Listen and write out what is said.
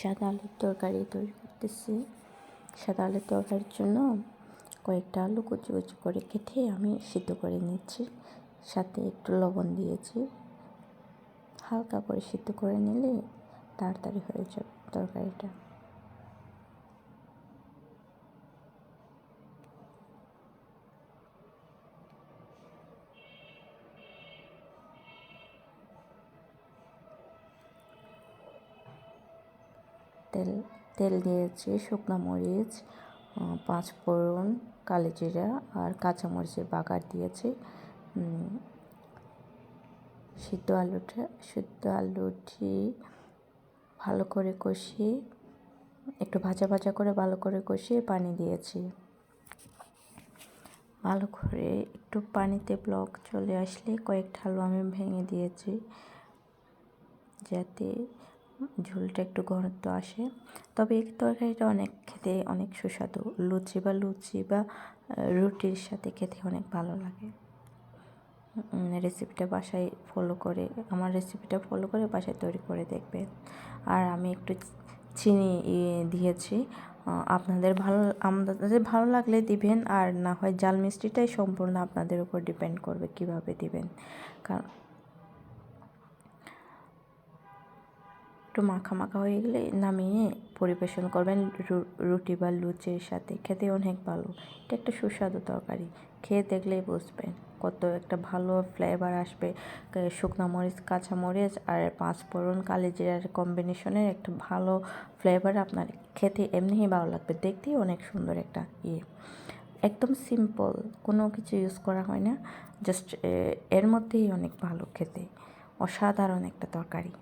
সাদা আলুর তরকারি তৈরি করতেছি। সাদা আলুর তরকারির জন্য কয়েকটা আলু কুচি কুচি করে কেটে আমি সিদ্ধ করে নিচ্ছি। সাথে একটু লবণ দিয়েছি। হালকা করে সিদ্ধ করে নিলে তাড়াতাড়ি হয়ে যাবে তরকারিটা। তেল তেল দিয়েছি, শুকনো মরিচ পাঁচ ফোড়ন, কালো জিরা আর কাঁচামরিচের বাগার দিয়েছি। সিদ্ধ আলুটা, সিদ্ধ আলুটি ভালো করে কষিয়ে, একটু ভাজা ভাজা করে ভালো করে কষিয়ে পানি দিয়েছি। ভালো করে একটু পানিতে ব্লক চলে আসলে কয়েকটা আলু আমি ভেঙে দিয়েছি, যাতে ঝোলটা একটু ঘনত্ব আসে। তবে এই তরকারিটা অনেক খেতে অনেক সুস্বাদু। লুচি বা লুচি বা রুটির সাথে খেতে অনেক ভালো লাগে। রেসিপিটা বাসায় ফলো করে, আমার রেসিপিটা ফলো করে বাসায় তৈরি করে দেখবেন আর আমি একটু চিনি দিয়েছি। আপনাদের ভালো, আমাদের ভালো লাগলে দিবেন, আর না হয় জাল মিষ্টিটাই সম্পূর্ণ আপনাদের উপর ডিপেন্ড করবে কীভাবে দিবেন। কারণ একটু মাখা মাখা হয়ে গেলে নামিয়ে পরিবেশন করবেন। রুটি বা লুচির সাথে। খেতে অনেক ভালো। এটা একটা সুস্বাদু তরকারি। খেয়ে দেখলেই বুঝবেন কত একটা ভালো ফ্লেভার আসবে। শুকনো মরিচ, কাঁচা মরিচ আর পাঁচ ফোড়ন, কালি জিরার কম্বিনেশনের একটা ভালো ফ্লেভার আপনার খেতে এমনিই ভালো লাগবে। দেখতেই অনেক সুন্দর একটা ইয়ে। একদম সিম্পল কোনো কিছু ইউজ করা হয় না। জাস্ট এর মধ্যেই অনেক ভালো খেতে। অসাধারণ একটা তরকারি।